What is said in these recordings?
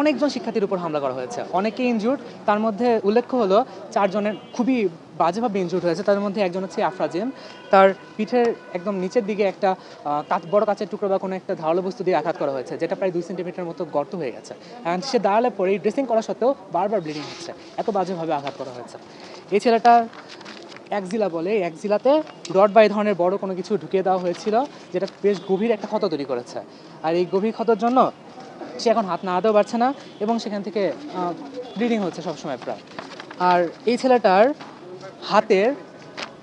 অনেকজন শিক্ষার্থীর উপর হামলা করা হয়েছে। অনেকে ইনজুর্ড তার মধ্যে উল্লেখ্য হলো চারজনের খুবই বাজেভাবে ইনজুর্ড হয়েছে। তাদের মধ্যে একজন হচ্ছে আফরাজিম তার পিঠের একদম নিচের দিকে একটা কাচ বড় কাচের টুকরো বা কোনো একটা ধারালো বস্তু দিয়ে আঘাত করা হয়েছে, যেটা প্রায় দুই সেন্টিমিটার মতো গর্ত হয়ে গেছে। অ্যান্ড সে দাঁড়ালে পরে ড্রেসিং করা সত্ত্বেও বারবার ব্লিডিং হচ্ছে। এত বাজেভাবে আঘাত করা হয়েছে। এই ছেলেটার একজিলা বলে, এই একজিলাতে রড বা এই ধরনের বড় কোনো কিছু ঢুকিয়ে দেওয়া হয়েছিল, যেটা বেশ গভীর একটা ক্ষত তৈরি করেছে। আর এই গভীর ক্ষতর জন্য সে এখন হাত নাড়াতেও পারছে না এবং সেখান থেকে ব্লিডিং হচ্ছে সবসময় প্রায়। আর এই ছেলেটার হাতের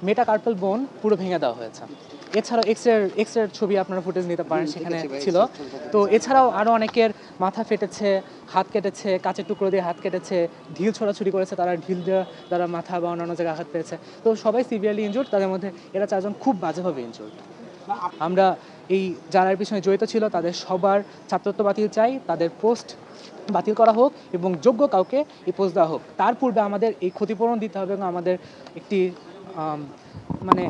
মেটাকার্পাল বোন পুরো ভেঙে দেওয়া হয়েছে। এছাড়াও এক্স রে এক্স রের ছবি আপনারা ফুটেজ নিতে পারেন সেখানে ছিল। তো এছাড়াও আরও অনেকের মাথা ফেটেছে হাত কেটেছে কাঁচের টুকরো দিয়ে হাত কেটেছে ঢিল ছোড়াছুড়ি করেছে তারা ঢিল দিয়ে তারা মাথা বা অন্যান্য জায়গায় আঘাত পেয়েছে। তো সবাই সিভিয়ারলি ইনজুর্ড তাদের মধ্যে এরা চারজন খুব বাজেভাবে ইনজুর্ড আমরা এই যারা পিছনে জড়িত ছিল, তাদের সবার ছাত্রত্ব বাতিল চাই, তাদের পোস্ট বাতিল করা হোক এবং যোগ্য কাউকে এই পোস্ট দেওয়া হোক। তার পূর্বে আমাদের এই ক্ষতিপূরণ দিতে হবে এবং আমাদের একটি মানে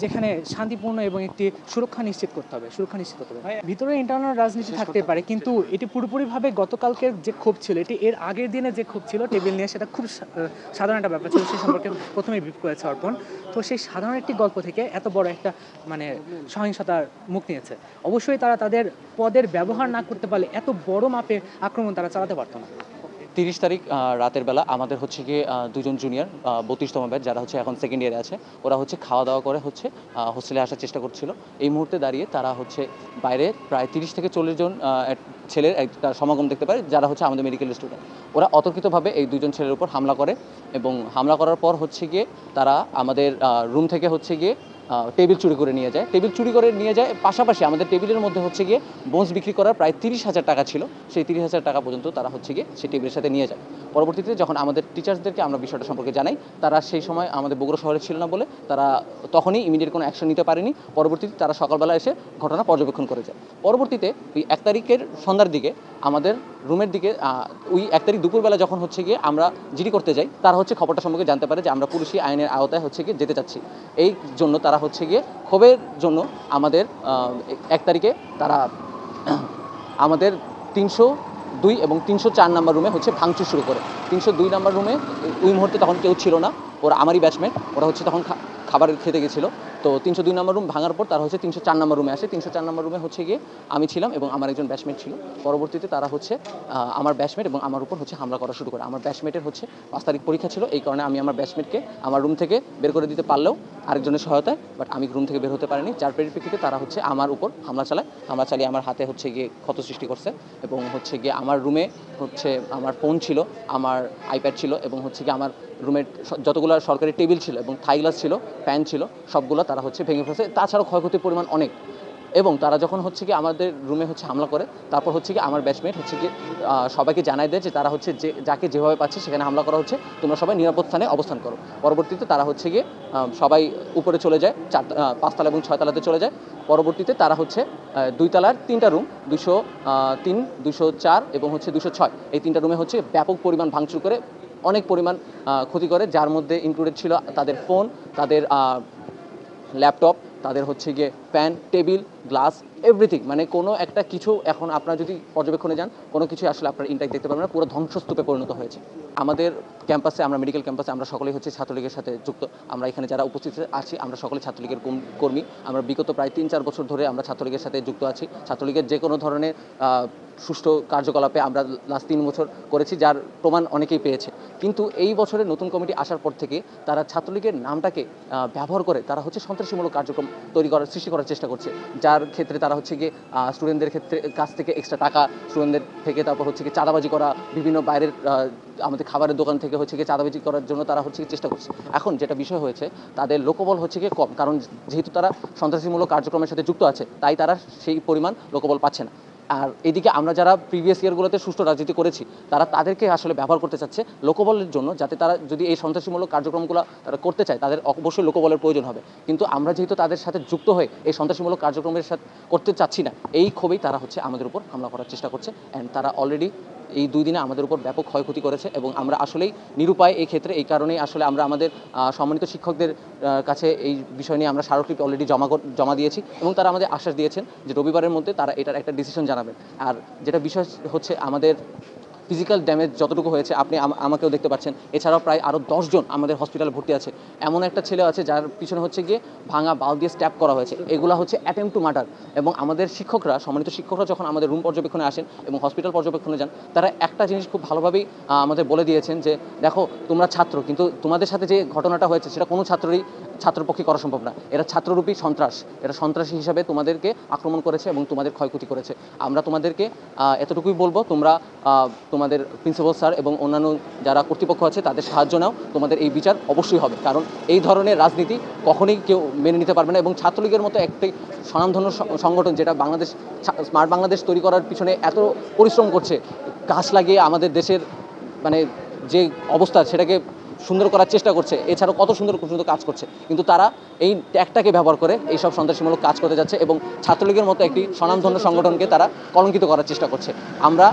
যেখানে শান্তিপূর্ণ এবং একটি সুরক্ষা নিশ্চিত করতে হবে সুরক্ষা নিশ্চিত করতে হবে। ভিতরে ইন্টারনাল রাজনীতি থাকতে পারে কিন্তু এটি পুরোপুরিভাবে গতকালকের যে ক্ষোভ ছিল এটি এর আগের দিনে যে ক্ষোভ ছিল টেবিল নিয়ে সেটা খুব সা- সাধারণ একটা ব্যাপার ছিল সেই সম্পর্কে প্রথমেই ব্রিফ করেছে অর্পণ। তো সেই সাধারণ একটি গল্প থেকে এত বড় একটা মানে সহিংসতার মুখ নিয়েছে। অবশ্যই তারা তাদের পদের ব্যবহার না করতে পারলে এত বড় মাপে আক্রমণ তারা চালাতে পারতো না। তিরিশ তারিখ রাতের বেলা আমাদের হচ্ছে গিয়ে দুজন জুনিয়র বত্রিশতম ব্যাচ যারা হচ্ছে এখন সেকেন্ড ইয়ারে আছে, ওরা হচ্ছে খাওয়া দাওয়া করে হচ্ছে হোস্টেলে আসার চেষ্টা করছিল। এই মুহূর্তে দাঁড়িয়ে তারা হচ্ছে বাইরে প্রায় তিরিশ থেকে চল্লিশ জন ছেলের একটা সমাগম দেখতে পারে যারা হচ্ছে আমাদের মেডিকেল স্টুডেন্ট ওরা অতর্কিতভাবে এই দুজন ছেলের উপর হামলা করে এবং হামলা করার পর হচ্ছে গিয়ে তারা আমাদের রুম থেকে হচ্ছে গিয়ে টেবিল চুরি করে নিয়ে যায়। টেবিল চুরি করে নিয়ে যায়, পাশাপাশি আমাদের টেবিলের মধ্যে হচ্ছে গিয়ে বোনস বিক্রি করার প্রায় তিরিশ হাজার টাকা ছিল। সেই তিরিশ হাজার টাকা পর্যন্ত তারা হচ্ছে গিয়ে সেই টেবিলের সাথে নিয়ে যায়। পরবর্তীতে যখন আমাদের টিচার্সদেরকে আমরা বিষয়টা সম্পর্কে জানাই, তারা সেই সময় আমাদের বগুড়া শহরে ছিল না বলে তারা তখনই ইমিডিয়েট কোনো অ্যাকশন নিতে পারেনি। পরবর্তীতে তারা সকালবেলা এসে ঘটনা পর্যবেক্ষণ করে যায়। পরবর্তীতে ওই এক তারিখের সন্ধ্যার দিকে আমাদের রুমের দিকে ওই এক তারিখ দুপুরবেলা যখন হচ্ছে গিয়ে আমরা জিডি করতে যাই, তারা হচ্ছে খবরটা সম্পর্কে জানতে পারে যে আমরা পুলিশি আইনের আওতায় হচ্ছে গিয়ে যেতে চাচ্ছি। এই জন্য তারা হচ্ছে গিয়ে ক্ষোভের জন্য আমাদের এক তারিখে তারা আমাদের তিনশো দুই এবং তিনশো চার নাম্বার রুমে হচ্ছে ভাঙচুর শুরু করে। তিনশো দুই নাম্বার রুমে, ওই মুহূর্তে তখন কেউ ছিল না, ওরা আমারই ব্যাচমেট ওরা হচ্ছে তখন খাবার খেতে গেছিল। তো তিনশো দুই নম্বর রুম ভাঙার পর তারা হচ্ছে তিনশো চার নম্বর রুমে আসে। তিনশো চার নম্বর রুমে হচ্ছে গিয়ে আমি ছিলাম এবং আমার একজন ব্যাচমেট ছিল। পরবর্তীতে তারা হচ্ছে আমার ব্যাচমেট এবং আমার উপর হচ্ছে হামলা করা শুরু করে। আমার ব্যাচমেটের হচ্ছে পাঁচ তারিখ পরীক্ষা ছিল। এই কারণে আমি আমার ব্যাচমেটকে আমার রুম থেকে বের করে দিতে পারলেও আরেকজনের সহায়তায় বাট আমি রুম থেকে বের হতে পারিনি। যার পরিপ্রেক্ষিতে তারা হচ্ছে আমার উপর হামলা চালায়। হামলা চালিয়ে আমার হাতে হচ্ছে গিয়ে ক্ষত সৃষ্টি করছে এবং হচ্ছে গিয়ে আমার রুমে হচ্ছে আমার ফোন ছিল, আমার আইপ্যাড ছিল এবং হচ্ছে গিয়ে আমার রুমের যতগুলো সরকারি টেবিল ছিল এবং থাই গ্লাস ছিল, ফ্যান ছিল, সবগুলো তারা হচ্ছে ভেঙে ফেলছে। তাছাড়াও ক্ষয়ক্ষতির পরিমাণ অনেক। এবং তারা যখন হচ্ছে কি আমাদের রুমে হচ্ছে হামলা করে, তারপর হচ্ছে কি আমার ব্যাচমেট হচ্ছে কি সবাইকে জানাই দেয় যে তারা হচ্ছে যে, যাকে যেভাবে পাচ্ছে সেখানে হামলা করা হচ্ছে, তোমরা সবাই নিরাপদ স্থানে অবস্থান করো। পরবর্তীতে তারা হচ্ছে গিয়ে সবাই উপরে চলে যায়, চার পাঁচতলা এবং ছয়তলাতে চলে যায়। পরবর্তীতে তারা হচ্ছে দুই তলার তিনটা রুম দুশো তিন দুশো চার এবং হচ্ছে দুশো ছয়। এই তিনটা রুমে হচ্ছে ব্যাপক পরিমাণ ভাঙচুর করে অনেক পরিমাণ ক্ষতি করে, যার মধ্যে ইনক্লুডেড ছিল তাদের ফোন তাদের ল্যাপটপ তাদের হচ্ছে গিয়ে প্যান টেবিল গ্লাস এভরিথিং মানে কোনো একটা কিছু এখন আপনারা যদি পর্যবেক্ষণে যান, কোনো কিছু আসলে আপনার ইন্টাক্ট দেখতে পারবেন না, পুরো ধ্বংসস্তূপে পরিণত হয়েছে। আমাদের ক্যাম্পাসে আমরা মেডিকেল ক্যাম্পাসে আমরা সকলেই হচ্ছে ছাত্রলীগের সাথে যুক্ত। আমরা এখানে যারা উপস্থিত আছি, আমরা সকলে ছাত্রলীগের কর্মী। আমরা বিগত প্রায় তিন চার বছর ধরে আমরা ছাত্রলীগের সাথে যুক্ত আছি। ছাত্রলীগের যে কোনো ধরনের সুষ্ঠু কার্যকলাপে আমরা লাস্ট তিন বছর করেছি, যার প্রমাণ অনেকেই পেয়েছে। কিন্তু এই বছরের নতুন কমিটি আসার পর থেকে তারা ছাত্রলীগের নামটাকে ব্যবহার করে তারা হচ্ছে সন্ত্রাসীমূলক কার্যক্রম তৈরি করার, সৃষ্টি করার চেষ্টা করছে। যার ক্ষেত্রে তারা হচ্ছে গিয়ে স্টুডেন্টদের ক্ষেত্রে কাছ থেকে এক্সট্রা টাকা স্টুডেন্টদের থেকে তারপর হচ্ছে গিয়ে চাঁদাবাজি করা, বিভিন্ন বাইরের আমাদের খাবারের দোকান থেকে হচ্ছে গিয়ে চাঁদাবাজি করার জন্য তারা হচ্ছে চেষ্টা করছে। এখন যেটা বিষয় হয়েছে, তাদের লোকবল হচ্ছে গিয়ে কম, কারণ যেহেতু তারা সন্ত্রাসীমূলক কার্যক্রমের সাথে যুক্ত আছে, তাই তারা সেই পরিমাণ লোকবল পাচ্ছে না। আর এদিকে আমরা যারা প্রিভিয়াস ইয়ারগুলোতে সুষ্ঠু রাজনীতি করেছি, তারা তাদেরকে আসলে ব্যবহার করতে চাচ্ছে লোকবলের জন্য যাতে তারা যদি এই সন্ত্রাসীমূলক কার্যক্রমগুলো তারা করতে চায়, তাদের অবশ্যই লোকবলের প্রয়োজন হবে। কিন্তু আমরা যেহেতু তাদের সাথে যুক্ত হয়ে এই সন্ত্রাসীমূলক কার্যক্রমের সাথে করতে চাচ্ছি না, এই ক্ষোভেই তারা হচ্ছে আমাদের উপর হামলা করার চেষ্টা করছে। অ্যান্ড তারা অলরেডি এই দুই দিনে আমাদের উপর ব্যাপক ক্ষয়ক্ষতি করেছে এবং আমরা আসলেই নিরুপায় এই ক্ষেত্রে। এই কারণেই আসলে আমরা আমাদের সম্মানিত শিক্ষকদের কাছে এই বিষয় নিয়ে আমরা স্মারকলিপি অলরেডি জমা জমা দিয়েছি এবং তারা আমাদের আশ্বাস দিয়েছেন যে রবিবারের মধ্যে তারা এটার একটা ডিসিশন জানাবেন। আর যেটা বিষয় হচ্ছে আমাদের ফিজিক্যাল ড্যামেজ যতটুকু হয়েছে, আপনি আম- আমাকেও দেখতে পাচ্ছেন। এছাড়াও প্রায় আরও দশজন আমাদের হসপিটালে ভর্তি আছে। এমন একটা ছেলে আছে যার পিছনে হচ্ছে গিয়ে ভাঙা বাল দিয়ে স্ট্যাপ করা হয়েছে। এগুলো হচ্ছে অ্যাটেম্প টু মার্ডার এবং আমাদের শিক্ষকরা, সম্মানিত শিক্ষকরা যখন আমাদের রুম পর্যবেক্ষণে আসেন এবং হসপিটাল পর্যবেক্ষণে যান, তারা একটা জিনিস খুব ভালোভাবেই আমাদের বলে দিয়েছেন যে, দেখো, তোমরা ছাত্র, কিন্তু তোমাদের সাথে যে ঘটনাটা হয়েছে, সেটা কোনো ছাত্রই ছাত্রপক্ষে করা সম্ভব না। এরা ছাত্ররূপী সন্ত্রাস। এরা সন্ত্রাসী হিসাবে তোমাদেরকে আক্রমণ করেছে এবং তোমাদের ক্ষয়ক্ষতি করেছে। আমরা তোমাদেরকে এতটুকুই বলব, তোমরা তোমাদের প্রিন্সিপাল স্যার এবং অন্যান্য যারা কর্তৃপক্ষ আছে, তাদের সাহায্য নাও। তোমাদের এই বিচার অবশ্যই হবে। কারণ এই ধরনের রাজনীতি কখনোই কেউ মেনে নিতে পারবে না এবং ছাত্রলীগের মতো একটি স্বনামধন্য সংগঠন যেটা বাংলাদেশ স্মার্ট বাংলাদেশ তৈরি করার পিছনে এত পরিশ্রম করছে, গাছ লাগিয়ে আমাদের দেশের মানে যে অবস্থা, সেটাকে সুন্দর করার চেষ্টা করছে। এছাড়াও কত সুন্দর সুন্দর কাজ করছে। কিন্তু তারা এই ট্যাগটাকে ব্যবহার করে এইসব সন্ত্রাসীমূলক কাজ করতে যাচ্ছে এবং ছাত্রলীগের মতো একটি স্বনামধন্য সংগঠনকে তারা কলঙ্কিত করার চেষ্টা করছে। আমরা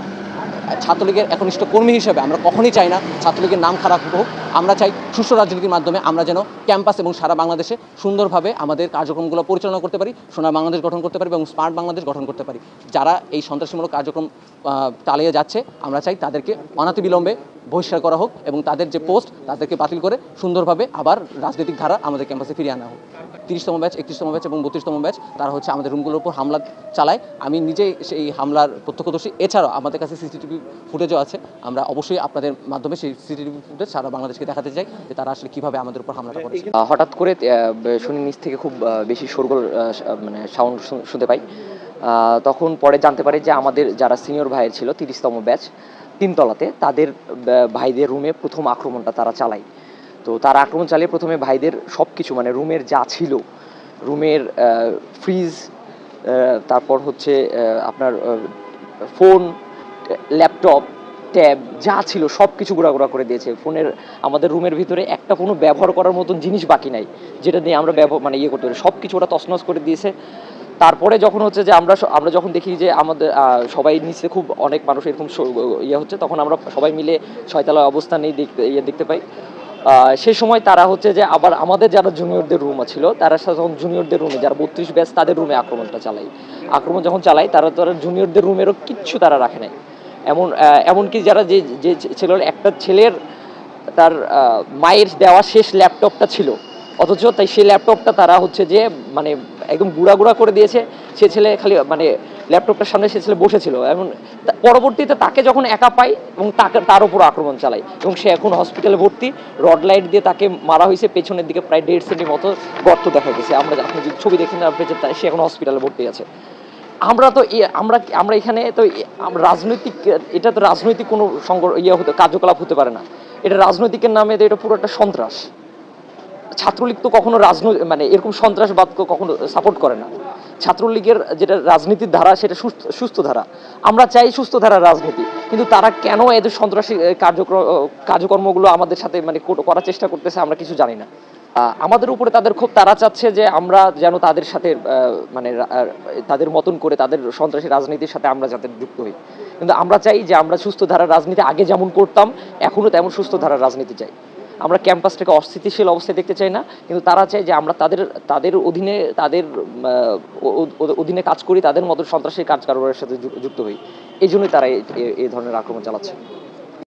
ছাত্রলীগের একনিষ্ঠ কর্মী হিসেবে আমরা কখনোই চাই না ছাত্রলীগের নাম খারাপ হোক। আমরা চাই সুষ্ঠু রাজনীতির মাধ্যমে আমরা যেন ক্যাম্পাস এবং সারা বাংলাদেশে সুন্দরভাবে আমাদের কার্যক্রমগুলো পরিচালনা করতে পারি, সোনার বাংলাদেশ গঠন করতে পারি এবং স্মার্ট বাংলাদেশ গঠন করতে পারি। যারা এই সন্ত্রাসীমূলক কার্যক্রম চালিয়ে যাচ্ছে, আমরা চাই তাদেরকে অনাতিবিলম্বে বহিষ্কার করা হোক এবং তাদের যে পোস্ট তাদেরকে বাতিল করে সুন্দরভাবে আবার রাজনৈতিক ধারা আমাদের ক্যাম্পাসে ফিরিয়ে আনা হোক। তিরিশতম ব্যাচ একত্রিশতম ব্যাচ এবং বত্রিশতম ব্যাচ তারা হচ্ছে আমাদের রুমগুলোর উপর হামলা চালায়। আমি নিজেই সেই হামলার প্রত্যক্ষদর্শী। এছাড়াও আমাদের কাছে সিসিটিভি ফুটেজও আছে। আমরা অবশ্যই আপনাদের মাধ্যমে সেই সিসিটিভি ফুটেজ সারা বাংলাদেশকে দেখাতে চাই যে তারা আসলে কীভাবে আমাদের উপর হামলাটা করেছে। হঠাৎ করে শুনি নিচ থেকে খুব বেশি শোরগোল মানে সাউন্ড শুনতে পাই। তখন পরে জানতে পারি যে আমাদের যারা সিনিয়র ভাইয়ের ছিল, তিরিশতম ব্যাচ তিনতলাতে তাদের ভাইদের রুমে প্রথম আক্রমণটা তারা চালায়। তো তারা আক্রমণ চালিয়ে প্রথমে ভাইদের সব কিছু মানে রুমের যা ছিল, রুমের ফ্রিজ তারপর হচ্ছে আপনার ফোন ল্যাপটপ ট্যাব যা ছিল সব কিছু গুঁড়া করে দিয়েছে। ফোনের, আমাদের রুমের ভিতরে একটা কোনো ব্যবহার করার মতন জিনিস বাকি নাই, যেটা দিয়ে আমরা ব্যবহার মানে ইয়ে করতে পারি। সব কিছু ওরা তছনছ করে দিয়েছে। তারপরে যখন হচ্ছে যে আমরা আমরা যখন দেখি যে আমাদের সবাই নিচে খুব অনেক মানুষ এরকম ইয়ে হচ্ছে, তখন আমরা সবাই মিলে ছয়তলা অবস্থানেই দেখতে ইয়ে দেখতে পাই। সেই সময় তারা হচ্ছে যে আবার আমাদের যারা জুনিয়রদের রুম ছিল, তারা তখন জুনিয়রদের রুমে যারা বত্রিশ ব্যাচ তাদের রুমে আক্রমণটা চালায়। আক্রমণ যখন চালায়, তারা তারা জুনিয়রদের রুমেরও কিচ্ছু তারা রাখে নাই। এমন এমনকি যারা যে যে ছেলে একটা ছেলের তার মায়ের দেওয়া শেষ ল্যাপটপটা ছিল, অথচ তাই সেই ল্যাপটপটা তারা হচ্ছে যে মানে একদম গুঁড়া গুঁড়া করে দিয়েছে, সে ছেলে খালি মানে ল্যাপটপটার সামনে সে ছেলে বসেছিল। এবং পরবর্তীতে তাকে যখন একা পাই এবং তাকে, তার উপর আক্রমণ চালায়, এবং সে এখন হসপিটালে ভর্তি রড লাইট দিয়ে তাকে মারা হয়েছে, পেছনের দিকে প্রায় দেড় সেন্টি মতো গর্ত দেখা গেছে। আমরা, আপনি যদি ছবি দেখেন, আপনি যে সে এখন হসপিটালে ভর্তি আছে। আমরা তো আমরা আমরা এখানে তো রাজনৈতিক, এটা তো রাজনৈতিক কোনো সংগ ইয়ে হতে, কার্যকলাপ হতে পারে না। এটা রাজনৈতিকের নামে তো এটা পুরো একটা সন্ত্রাস। ছাত্রলীগ তো কখনো রাজনৈতিক মানে এরকম সন্ত্রাসবাদকে কখনো সাপোর্ট করে না। ছাত্রলীগের যেটা রাজনীতির ধারা, সেটা সুস্থ সুস্থ ধারা। আমরা চাই সুস্থ ধারার রাজনীতি, কিন্তু তারা কেন এদের সন্ত্রাসী কার্যক্রম কার্যকর্মগুলো আমাদের সাথে মানে করার চেষ্টা করতেছে আমরা কিছু জানি না। আমাদের উপরে তাদের খুব, তারা চাচ্ছে যে আমরা যেন তাদের সাথে মানে তাদের মতন করে, তাদের সন্ত্রাসী রাজনীতির সাথে আমরা যাতে যুক্ত হই। কিন্তু আমরা চাই যে আমরা সুস্থ ধারার রাজনীতি আগে যেমন করতাম, এখনও তেমন সুস্থ ধারার রাজনীতি চাই। আমরা ক্যাম্পাসটাকে অস্থিতিশীল অবস্থায় দেখতে চাই না, কিন্তু তারা চায় যে আমরা তাদের তাদের অধীনে তাদের অধীনে কাজ করি, তাদের মতো সন্ত্রাসী কাজ কারবারের সাথে যুক্ত হই। এই জন্যই তারা এই ধরনের আক্রমণ চালাচ্ছে।